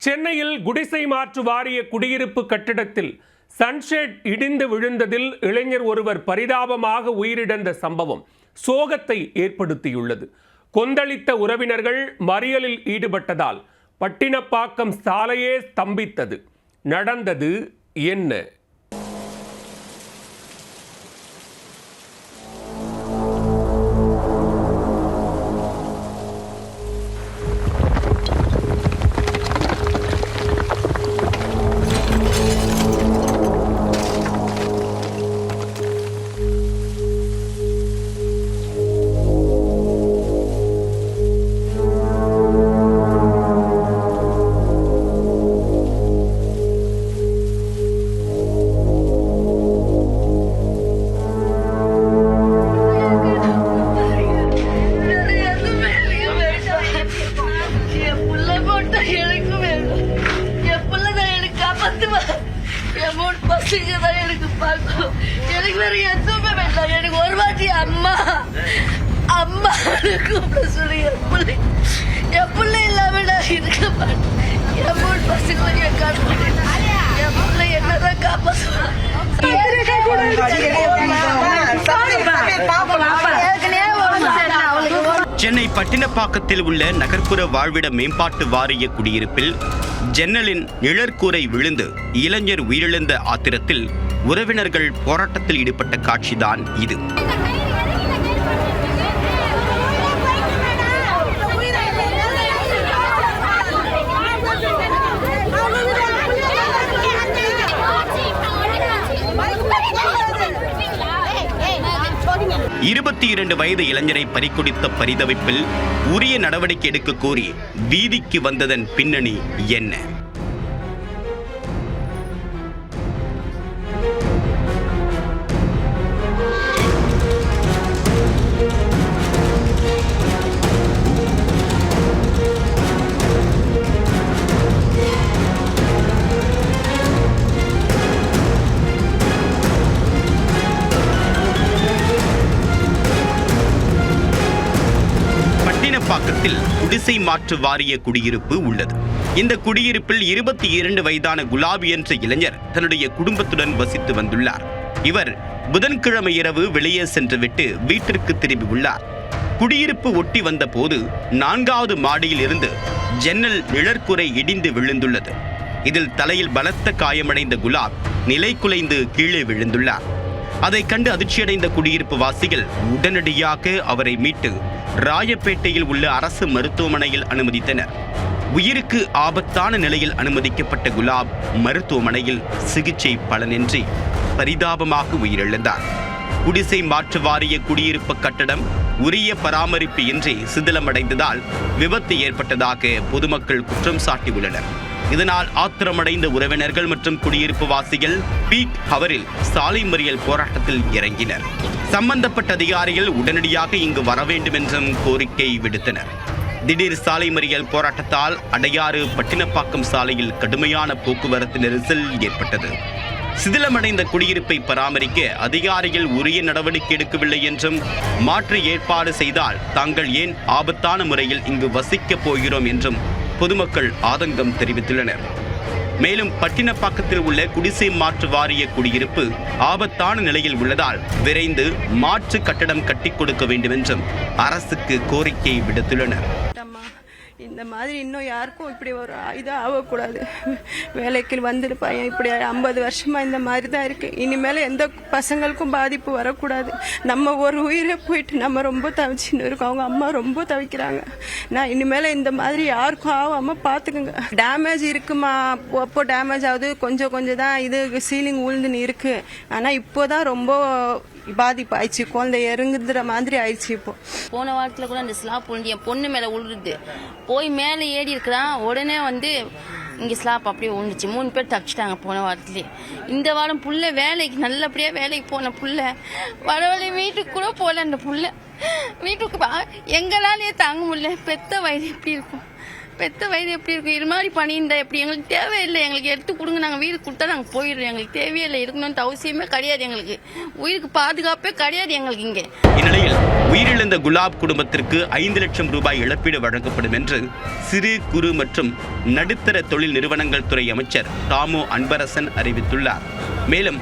சென்னையில் குடிசை மாற்று வாரிய குடியிருப்பு கட்டிடத்தில் சன்ஷேட் இடிந்து விழுந்ததில் இளைஞர் ஒருவர் பரிதாபமாக உயிரிழந்த சம்பவம் சோகத்தை ஏற்படுத்தியுள்ளது. கொந்தளித்த உறவினர்கள் மறியலில் ஈடுபட்டதால் பட்டினப்பாக்கம் சாலையே ஸ்தம்பித்தது. நடந்தது என்ன? புள்ள எனக்கு வேணும் என் புள்ள தான் எனக்கு காப்பாத்துவா என் பசங்க தான் எனக்கு பார்க்கணும் எனக்கு வேற எதுவுமே வேண்டாம் எனக்கு ஒரு வாட்டி அம்மா அம்மா கூப்பிட சொல்லி என் பிள்ளை என் பிள்ளை இல்லாம நான் இருக்க மாட்டேன் என் மூணு என் சென்னை பட்டினப்பாக்கத்தில் உள்ள நகர்ப்புற வாழ்விட மேம்பாட்டு வாரிய குடியிருப்பில் ஜன்னலின் நிழற்கூரை விழுந்து இளைஞர் உயிரிழந்த ஆத்திரத்தில் உறவினர்கள் போராட்டத்தில் ஈடுபட்ட காட்சிதான் இது. இருபத்தி இரண்டு வயது இளைஞரை பறிக்கொடுத்த பரிதவிப்பில் உரிய நடவடிக்கை எடுக்க கோரி வீதிக்கு வந்ததன் பின்னணி என்ன? பட்டினப்பாக்கத்தில் குடிசை மாற்று வாரிய குடியிருப்பு உள்ளது. இந்த குடியிருப்பில் இருபத்தி இரண்டு வயதான குலாபி என்ற இளைஞர் தன்னுடைய குடும்பத்துடன் வசித்து வந்துள்ளார். இவர் புதன்கிழமை இரவு வெளியே சென்றுவிட்டு வீட்டிற்கு திரும்பி உள்ளார். குடியிருப்பு ஒட்டி வந்த போது நான்காவது மாடியில் இருந்து ஜன்னல் நிழற்குறை இடிந்து விழுந்துள்ளது. இதில் தலையில் பலத்த காயமடைந்த குலாப் நிலை குலைந்து கீழே விழுந்துள்ளார். அதை கண்டு அதிர்ச்சியடைந்த குடியிருப்பு வாசிகள் உடனடியாக அவரை மீட்டு ராயப்பேட்டையில் உள்ள அரசு மருத்துவமனையில் அனுமதித்தனர். உயிருக்கு ஆபத்தான நிலையில் அனுமதிக்கப்பட்ட குலாப் மருத்துவமனையில் சிகிச்சை பலனின்றி பரிதாபமாக உயிரிழந்தார். குடிசை மாற்று வாரிய குடியிருப்பு கட்டடம் உரிய பராமரிப்பு இன்றி சிதிலமடைந்ததால் விபத்து ஏற்பட்டதாக பொதுமக்கள் குற்றம் சாட்டியுள்ளனர். இதனால் ஆத்திரமடைந்த உறவினர்கள் மற்றும் குடியிருப்பு வாசிகள் பீக் ஹவரில் சாலை மறியல் போராட்டத்தில் இறங்கினர். சம்பந்தப்பட்ட அதிகாரிகள் உடனடியாக இங்கு வர வேண்டும் என்றும் கோரிக்கை விடுத்தனர். திடீர் சாலை மறியல் போராட்டத்தால் அடையாறு பட்டினப்பாக்கம் சாலையில் கடுமையான போக்குவரத்து நெரிசல் ஏற்பட்டது. சிதிலமடைந்த குடியிருப்பை பராமரிக்க அதிகாரிகள் உரிய நடவடிக்கை எடுக்கவில்லை என்றும் மாற்று ஏற்பாடு செய்தால் தாங்கள் ஏன் ஆபத்தான முறையில் இங்கு வசிக்கப் போகிறோம் என்றும் பொதுமக்கள் ஆதங்கம் தெரிவித்துள்ளனர். மேலும் பட்டினப்பாக்கத்தில் உள்ள குடிசை மாற்று வாரிய குடியிருப்பு ஆபத்தான நிலையில் உள்ளதால் விரைந்து மாற்று கட்டடம் கட்டிக் கொடுக்க வேண்டுமென்றும் அரசுக்கு கோரிக்கை விடுத்துள்ளனர். இந்த மாதிரி இன்னும் யாருக்கும் இப்படி ஒரு இதாக ஆகக்கூடாது. வேலைக்கு வந்துட்டு பையன் இப்படி ஐம்பது வருஷமாக இந்த மாதிரி தான் இருக்குது இனிமேல் எந்த பசங்களுக்கும் பாதிப்பு வரக்கூடாது. நம்ம ஒரு உயிரை போயிட்டு நம்ம ரொம்ப தவிச்சுன்னு இருக்கோம். அவங்க அம்மா ரொம்ப தவிக்கிறாங்க. நான் இனிமேல் இந்த மாதிரி யாருக்கும் ஆகாமல் பார்த்துக்குங்க. டேமேஜ் இருக்குமா? அப்போ டேமேஜ் ஆகுது. கொஞ்சம் கொஞ்சம் தான் இது சீலிங் உழுந்துன்னு இருக்குது ஆனால் இப்போதான் ரொம்ப பாதிப்பு ஆயிடுச்சு குழந்தை இறங்குற மாதிரி ஆயிடுச்சு இப்போ. போன வாரத்தில் கூட அந்த ஸ்லாப் விழுந்து என் பொண்ணு மேலே விழுது போய் மேலே ஏறி இருக்கிறான் உடனே வந்து இங்கே ஸ்லாப் அப்படியே விழுந்துச்சு மூணு பேர் தப்பிச்சிட்டாங்க போன வாரத்துலேயே இந்த வாரம் புள்ள வேலைக்கு நல்லபடியாக வேலைக்கு போன புள்ள. வர வழி வீட்டுக்கு கூட போகல அந்த புள்ள. வீட்டுக்கு பா- எங்களாலேயே தாங்க முடியல. பெத்த வயது எப்படி இருக்கும்? பெத்த வயது எப்படி இருக்கும் இது மாதிரி பண்ணியிருந்தா எப்படி? எங்களுக்கு தேவையில்லை. எங்களுக்கு எடுத்து கொடுங்க. நாங்கள் வீடு கொடுத்தா நாங்கள் போயிடுறோம். எங்களுக்கு தேவையே இல்லை இருக்கணும்னு அவசியமே கிடையாது எங்களுக்கு. உயிருக்கு பாதுகாப்பே கிடையாது எங்களுக்கு இங்கே. இந்நிலையில் உயிரிழந்த குலாப் குடும்பத்திற்கு ஐந்து லட்சம் ரூபாய் இழப்பீடு வழங்கப்படும் என்று சிறு குறு மற்றும் நடுத்தர தொழில் நிறுவனங்கள் துறை அமைச்சர் தாமு அன்பரசன் அறிவித்துள்ளார். மேலும்